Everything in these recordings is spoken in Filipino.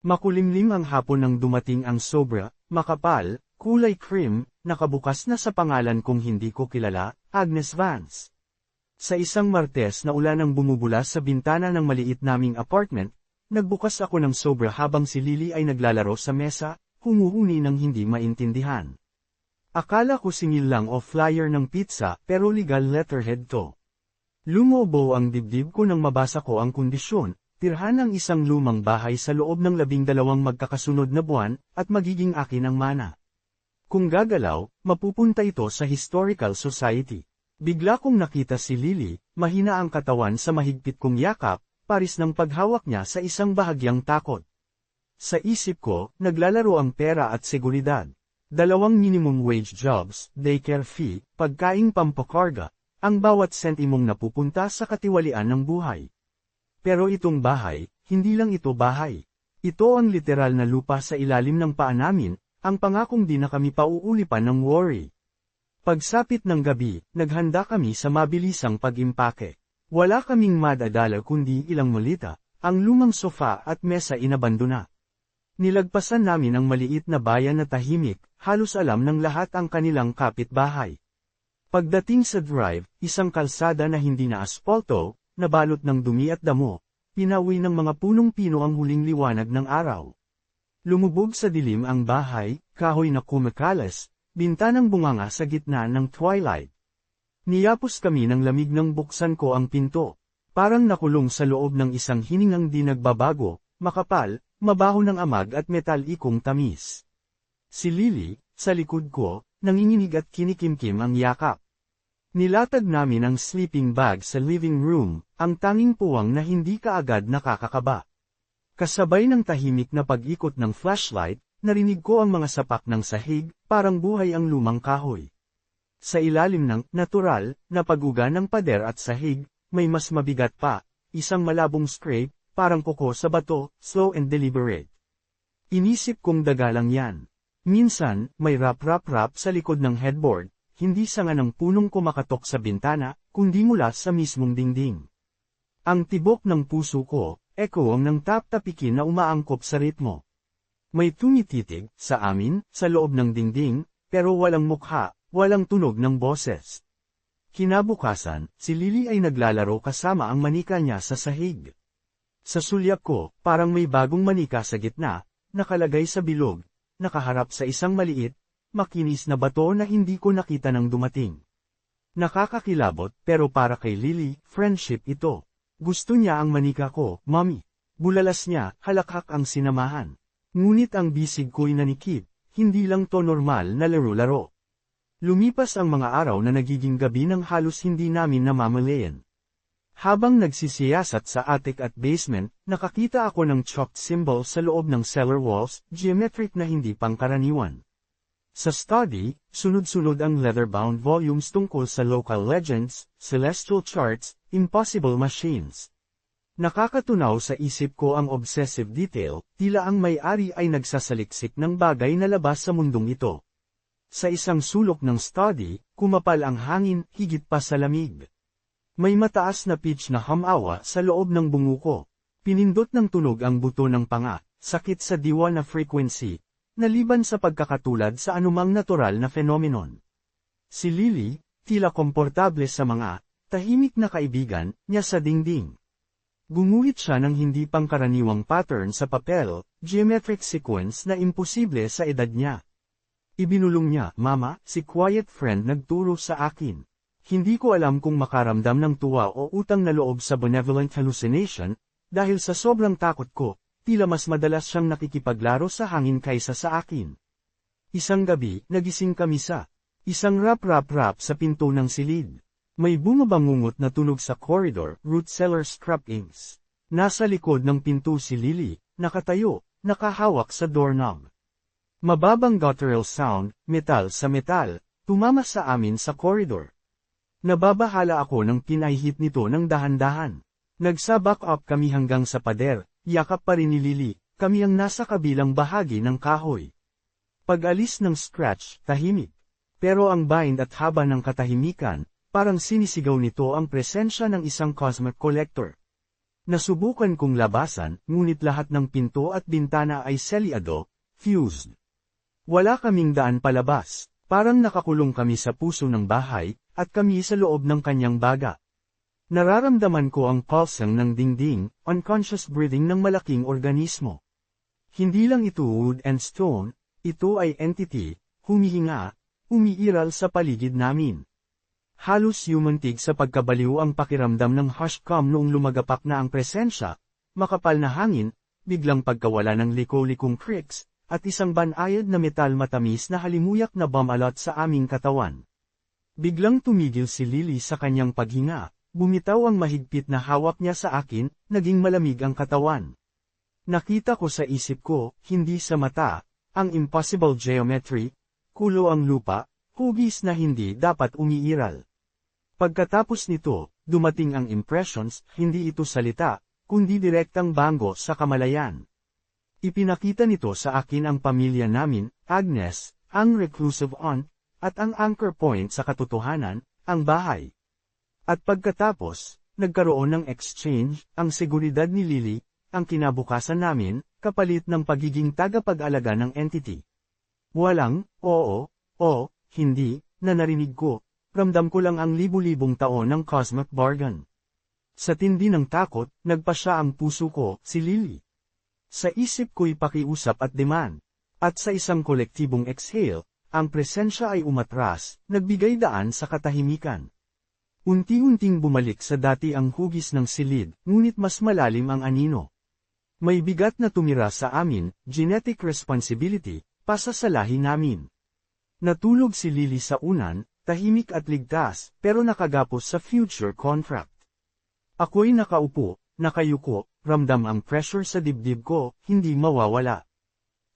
Makulimlim ang hapon nang dumating ang sobra, makapal, kulay cream, nakabukas na sa pangalan kong hindi ko kilala, Agnes Vance. Sa isang Martes na ulan ang bumubula sa bintana ng maliit naming apartment, nagbukas ako ng sobra habang si Lily ay naglalaro sa mesa, humuhuni ng hindi maintindihan. Akala ko singil lang o flyer ng pizza pero legal letterhead to. Lumobo ang dibdib ko nang mabasa ko ang kondisyon, tirhan ang isang lumang bahay sa loob ng labing dalawang magkakasunod na buwan, at magiging akin ang mana. Kung gagalaw, mapupunta ito sa Historical Society. Bigla kong nakita si Lily, mahina ang katawan sa mahigpit kong yakap, paris ng paghawak niya sa isang bahagyang takot. Sa isip ko, naglalaro ang pera at seguridad. Dalawang minimum wage jobs, daycare fee, pagkaing pampakarga, ang bawat sentimong napupunta sa katiwalian ng buhay. Pero itong bahay, hindi lang ito bahay. Ito ang literal na lupa sa ilalim ng paa namin, ang pangakong di na kami pauulipan ng worry. Pagsapit ng gabi, naghanda kami sa mabilisang pag-impake. Wala kaming madadala kundi ilang malita, ang lumang sofa at mesa inabandona. Nilagpasan namin ang maliit na bayan na tahimik, halos alam ng lahat ang kanilang kapitbahay. Pagdating sa drive, isang kalsada na hindi na aspalto, nabalot ng dumi at damo, pinawi ng mga punong pino ang huling liwanag ng araw. Lumubog sa dilim ang bahay, kahoy na kumakalas, Bintanang bunganga sa gitna ng twilight. Niyapos kami ng lamig nang buksan ko ang pinto. Parang nakulong sa loob ng isang hiningang di nagbabago, makapal, mabaho ng amag at metal ikong tamis. Si Lily, sa likod ko, nanginginig at kinikimkim ang yakap. Nilatag namin ang sleeping bag sa living room, ang tanging puwang na hindi kaagad nakakakaba. Kasabay ng tahimik na pag-ikot ng flashlight, Narinig ko ang mga sapak ng sahig, parang buhay ang lumang kahoy. Sa ilalim ng natural na paguga ng pader at sahig, may mas mabigat pa, isang malabong scrape, parang kuko sa bato, slow and deliberate. Inisip kong dagalang yan. Minsan, may rap-rap-rap sa likod ng headboard, hindi sanga ng punong kumakatok sa bintana, kundi mula sa mismong dingding. Ang tibok ng puso ko, echo ang ng tap-tapikin na umaangkop sa ritmo. May tumititig, sa amin, sa loob ng dingding, pero walang mukha, walang tunog ng boses. Kinabukasan, si Lily ay naglalaro kasama ang manika niya sa sahig. Sa sulyak ko, parang may bagong manika sa gitna, nakalagay sa bilog, nakaharap sa isang maliit, makinis na bato na hindi ko nakita nang dumating. Nakakakilabot, pero para kay Lily, friendship ito. Gusto niya ang manika ko, mommy. Bulalas niya, halakhak ang sinamahan. Ngunit ang bisig ko'y nanikip, hindi lang to normal na laro-laro. Lumipas ang mga araw na nagiging gabi ng halos hindi namin namamalayan. Habang nagsisiyasat sa attic at basement, nakakita ako ng chalked symbol sa loob ng cellar walls, geometric na hindi pangkaraniwan. Sa study, sunod-sunod ang leather-bound volumes tungkol sa local legends, celestial charts, impossible machines. Nakakatunaw sa isip ko ang obsessive detail, tila ang may-ari ay nagsasaliksik ng bagay na labas sa mundong ito. Sa isang sulok ng study, kumapal ang hangin, higit pa sa lamig. May mataas na pitch na hamawa sa loob ng bungo ko. Pinindot ng tunog ang buto ng panga, sakit sa diwa na frequency, naliban sa pagkakatulad sa anumang natural na phenomenon. Si Lily, tila komportable sa mga, tahimik na kaibigan, niya sa dingding. Gumuhit siya ng hindi pangkaraniwang pattern sa papel, geometric sequence na imposible sa edad niya. Ibinulong niya, Mama, si quiet friend nagturo sa akin. Hindi ko alam kung makaramdam ng tuwa o utang na loob sa benevolent hallucination, dahil sa sobrang takot ko, tila mas madalas siyang nakikipaglaro sa hangin kaysa sa akin. Isang gabi, nagising kami sa isang rap-rap-rap sa pinto ng silid. May bumabangungot na tunog sa corridor, root cellar scrapings. Nasa likod ng pinto si Lily, nakatayo, nakahawak sa doorknob. Mababang guttural sound, metal sa metal, tumama sa amin sa corridor. Nababahala ako ng pinahihit nito ng dahan-dahan. Nagsabak up kami hanggang sa pader, yakap pa rin ni Lily, kami ang nasa kabilang bahagi ng kahoy. Pag-alis ng scratch, tahimik. Pero ang bind at haba ng katahimikan, Parang sinisigaw nito ang presensya ng isang cosmic collector. Nasubukan kong labasan, ngunit lahat ng pinto at bintana ay selyado, fused. Wala kaming daan palabas, parang nakakulong kami sa puso ng bahay, at kami sa loob ng kanyang baga. Nararamdaman ko ang pulsang ng dingding, unconscious breathing ng malaking organismo. Hindi lang ito wood and stone, ito ay entity, humihinga, umiiral sa paligid namin. Halos yumantig sa pagkabaliw ang pakiramdam ng hush calm noong lumagapak na ang presensya, makapal na hangin, biglang pagkawala ng liko-likong creeks, at isang banayad na metal matamis na halimuyak na bumalot sa aming katawan. Biglang tumigil si Lily sa kanyang paghinga, bumitaw ang mahigpit na hawak niya sa akin, naging malamig ang katawan. Nakita ko sa isip ko, hindi sa mata, ang impossible geometry, kulo ang lupa, hugis na hindi dapat umiiral. Pagkatapos nito, dumating ang impressions, hindi ito salita, kundi direktang banggo sa kamalayan. Ipinakita nito sa akin ang pamilya namin, Agnes, ang reclusive aunt, at ang anchor point sa katotohanan, ang bahay. At pagkatapos, nagkaroon ng exchange, ang seguridad ni Lily, ang kinabukasan namin, kapalit ng pagiging tagapag-alaga ng entity. Walang, oo, o, hindi, na narinig ko, ramdam ko lang ang libu-libong taon ng cosmic bargain. Sa tindi ng takot, nagpa siya ang puso ko, si Lily. Sa isip ko'y pakiusap at demand. At sa isang kolektibong exhale, ang presensya ay umatras, nagbigay daan sa katahimikan. Unti-unting bumalik sa dati ang hugis ng silid, ngunit mas malalim ang anino. May bigat na tumira sa amin, genetic responsibility, pasa sa lahi namin. Natulog si Lily sa unan, tahimik at ligtas, pero nakagapos sa future contract. Ako'y nakaupo, nakayuko, ramdam ang pressure sa dibdib ko, hindi mawawala.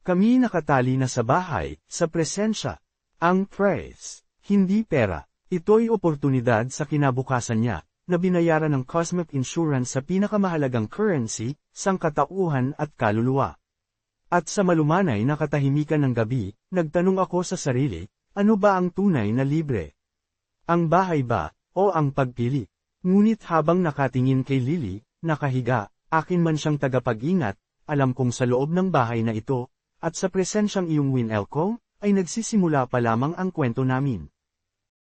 Kami nakatali na sa bahay, sa presensya. Ang praise, hindi pera, ito'y oportunidad sa kinabukasan niya, na binayaran ng Cosmic Insurance sa pinakamahalagang currency, sangkatauhan at kaluluwa. At sa malumanay na katahimikan ng gabi, nagtanong ako sa sarili, ano ba ang tunay na libre? Ang bahay ba, o ang pagpili? Ngunit habang nakatingin kay Lily, nakahiga, akin man siyang tagapag-ingat, alam kong sa loob ng bahay na ito, at sa presensyang iyong Win Elko, ay nagsisimula pa lamang ang kwento namin.